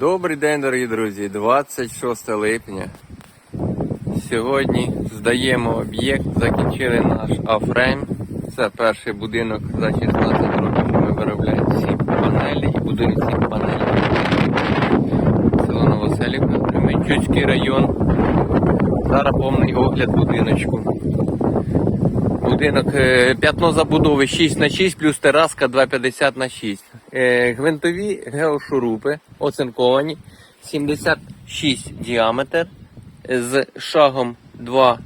Добрий день, дорогі друзі, 26 липня. Сьогодні здаємо об'єкт, закінчили наш афрейм. Це перший будинок за 16 років, ми виробляємо всі панелі і будуємо ці панелі. Село Новоселівка, Кременчуцький район. Зараз повний огляд будиночку. Будинок е, п'ятно забудови 6 на 6 плюс тераска 2,50 на 6. Е, Гвинтові геошурупи оцинковані 76 діаметр з шагом 2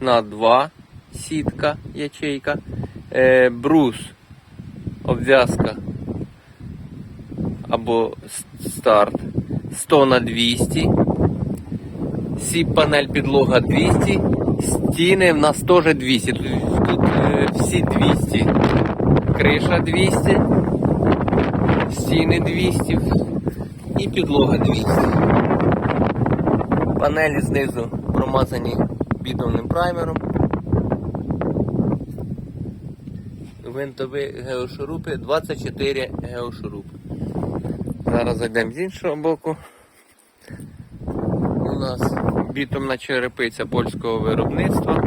на 2 сітка ячейка, е, брус, обв'язка або старт 100 на 200 Сіп панель підлога 200, стіни в нас теж 200. Тут, тут е, всі 200. Криша 200, стіни 200 і підлога 200. Панелі знизу промазані бітовним праймером. Винтові геошурупи 24 геошурупи. Зараз зайдемо з іншого боку. Нас бітумна черепиця польського виробництва.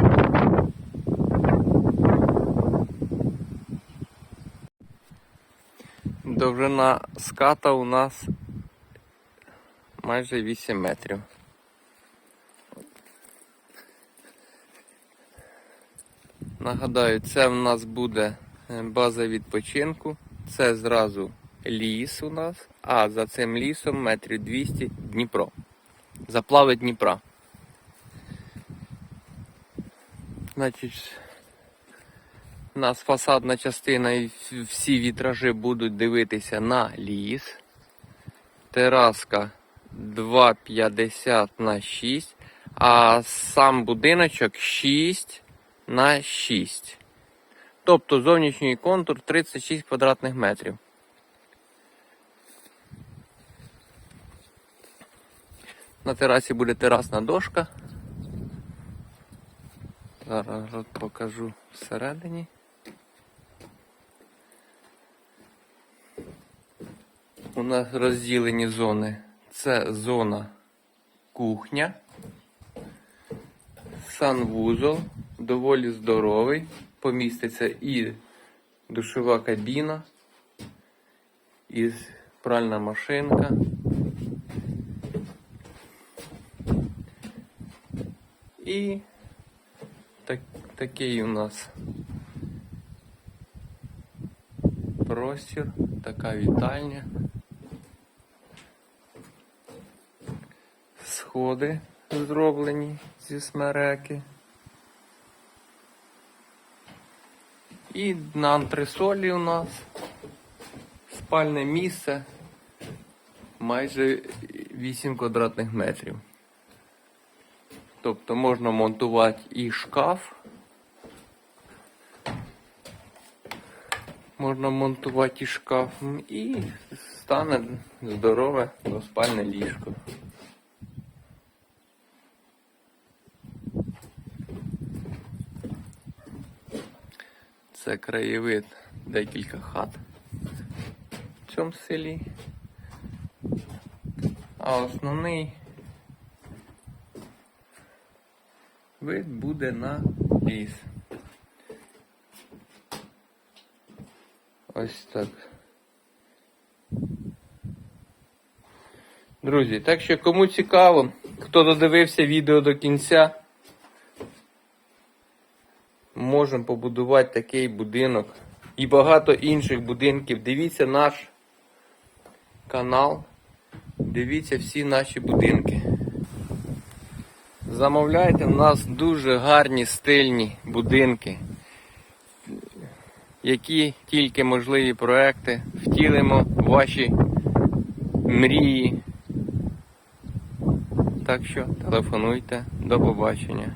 Довжина ската у нас майже 8 метрів. Нагадаю, це в нас буде е, база відпочинку. Це зразу ліс у нас, а за цим лісом метрів 200 Дніпро заплави Дніпра. Значить, у нас фасадна частина і всі вітражі будуть дивитися на ліс. Тераска 2,50 на 6, а сам будиночок 6 на 6. Тобто зовнішній контур 36 квадратних метрів. На терасі буде терасна дошка. Зараз покажу всередині. У нас розділені зони. Це зона кухня, санвузол, доволі здоровий. Поміститься і душова кабіна, і пральна машинка. І так, такий у нас простір, така вітальня. Сходи зроблені зі смереки. І на антресолі у нас спальне місце майже 8 квадратних метрів. Тобто можна монтувати і шкаф. Можна монтувати і шкаф і стане здорове двоспальне ліжко. Це краєвид декілька хат в цьому селі. А основний вид буде на ліс. Ось так. Друзі, так що кому цікаво, хто додивився відео до кінця, можемо побудувати такий будинок і багато інших будинків. Дивіться наш канал, дивіться всі наші будинки. Замовляйте, в нас дуже гарні стильні будинки, які тільки можливі проекти втілимо ваші мрії. Так що телефонуйте, до побачення.